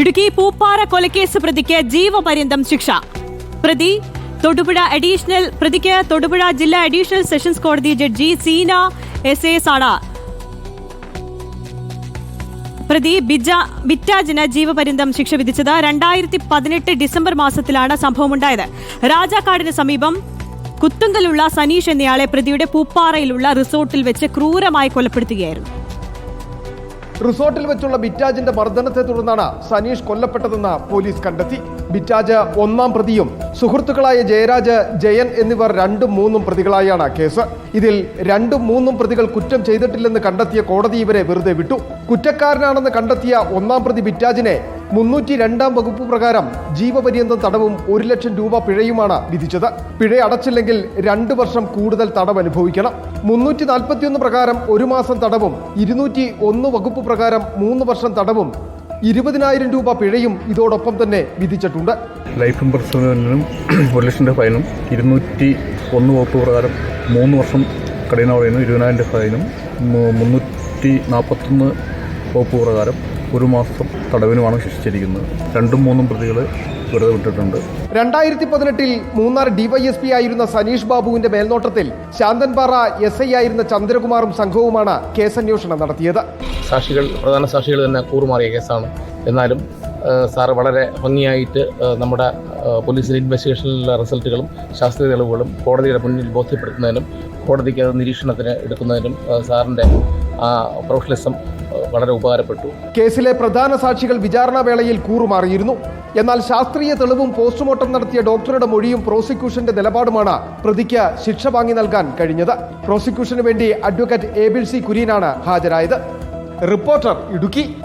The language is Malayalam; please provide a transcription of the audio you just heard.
ഇടുക്കി പൂപ്പാറ കൊലക്കേസ് പ്രതിക്ക് ജീവപര്യന്തം ശിക്ഷ. പ്രതി തൊടുപുഴ അഡീഷണൽ പ്രതിക്ക് തൊടുപുഴ ജില്ലാ അഡീഷണൽ സെഷൻസ് കോടതി ജഡ്ജി സീന എസ് എസ് ആണ് പ്രതി ബിജ ബിറ്റാജിന് ജീവപര്യന്തം ശിക്ഷ വിധിച്ചത് രണ്ടായിരത്തി പതിനെട്ട് ഡിസംബർ മാസത്തിലാണ് സംഭവമുണ്ടായത്. രാജാക്കാടിന് സമീപം കുത്തുങ്കലുള്ള സനീഷ് എന്നയാളെ പ്രതിയുടെ പൂപ്പാറയിലുള്ള റിസോർട്ടിൽ വെച്ച് ക്രൂരമായി കൊലപ്പെടുത്തുകയായിരുന്നു. റിസോർട്ടിൽ വെച്ചുള്ള ബിറ്റാജിന്റെ മർദ്ദനത്തെ തുടർന്നാണ് സനീഷ് കൊല്ലപ്പെട്ടതെന്ന് പോലീസ് കണ്ടെത്തി. ബിറ്റാജ് ഒന്നാം പ്രതിയും സുഹൃത്തുക്കളായ ജയരാജ് ജയൻ എന്നിവർ രണ്ടും മൂന്നും പ്രതികളായാണ് കേസ്. ഇതിൽ രണ്ടും മൂന്നും പ്രതികൾ കുറ്റം ചെയ്തിട്ടില്ലെന്ന് കണ്ടെത്തിയ കോടതി ഇവരെ വെറുതെ വിട്ടു. കുറ്റക്കാരനാണെന്ന് കണ്ടെത്തിയ ഒന്നാം പ്രതി ബിറ്റാജിനെ മുന്നൂറ്റി രണ്ടാം വകുപ്പ് പ്രകാരം ജീവപര്യന്തം തടവും ഒരു ലക്ഷം രൂപ പിഴയുമാണ് വിധിച്ചത്. പിഴ അടച്ചില്ലെങ്കിൽ രണ്ടു വർഷം കൂടുതൽ തടവ് അനുഭവിക്കണം മുന്നൂറ്റി നാൽപ്പത്തിയൊന്ന് പ്രകാരം ഒരു മാസം തടവും ഇരുന്നൂറ്റി ഒന്ന് വകുപ്പ് പ്രകാരം മൂന്ന് വർഷം തടവും ഇരുപതിനായിരം രൂപ പിഴയും ഇതോടൊപ്പം തന്നെ വിധിച്ചിട്ടുണ്ട്. ലൈഫ് ഇംപ്രസ്മെന്റിനും ഒരു ലക്ഷം രൂപ ഫൈനും ഇരുന്നൂറ്റി ഒന്ന് വകുപ്പ് പ്രകാരം മൂന്ന് വർഷം കഠിന ഇരുപതിനായിരം രൂപ ഫൈനും മുന്നൂറ്റി നാൽപ്പത്തൊന്ന് വകുപ്പ് പ്രകാരം ഒരു മാസം തടവിനുമാണ് ശിക്ഷിച്ചിരിക്കുന്നത്. രണ്ടും മൂന്നും പ്രതികൾ വെറുതെ വിട്ടിട്ടുണ്ട്. രണ്ടായിരത്തി പതിനെട്ടിൽ മൂന്നാർ ഡിവൈഎസ്പി ആയിരുന്ന സനീഷ് ബാബുവിന്റെ മേൽനോട്ടത്തിൽ ശാന്തൻപാറ എസ് ഐ ആയിരുന്ന ചന്ദ്രകുമാറും സംഘവുമാണ് കേസന്വേഷണം നടത്തിയത്. സാക്ഷികൾ പ്രധാന സാക്ഷികൾ തന്നെ കൂറുമാറിയ കേസാണ്. എന്നാലും സാർ സാറ് വളരെ ഭംഗിയായിട്ട് നമ്മുടെ പോലീസിന്റെ ഇൻവെസ്റ്റിഗേഷനിലെ റിസൾട്ടുകളും ശാസ്ത്രീയ തെളിവുകളും കോടതിയുടെ മുന്നിൽ ബോധ്യപ്പെടുത്തുന്നതിനും കോടതിക്ക് അത് നിരീക്ഷണത്തിന് എടുക്കുന്നതിനും സാറിന്റെ ആ പ്രൊഫഷണലിസം വളരെ ഉപകാരപ്പെട്ടു. കേസിലെ പ്രധാന സാക്ഷികൾ വിചാരണ വേളയിൽ കൂറുമാറിയിരുന്നു. എന്നാൽ ശാസ്ത്രീയ തെളിവും പോസ്റ്റ്മോർട്ടം നടത്തിയ ഡോക്ടറുടെ മൊഴിയും പ്രോസിക്യൂഷന്റെ നിലപാടുമാണ് പ്രതിക്ക് ശിക്ഷ വാങ്ങി നൽകാൻ കഴിഞ്ഞത്. പ്രോസിക്യൂഷന് വേണ്ടി അഡ്വക്കേറ്റ് എബിൾ സി കുര്യനാണ് ഹാജരായത്. റിപ്പോർട്ടർ ഇടുക്കി.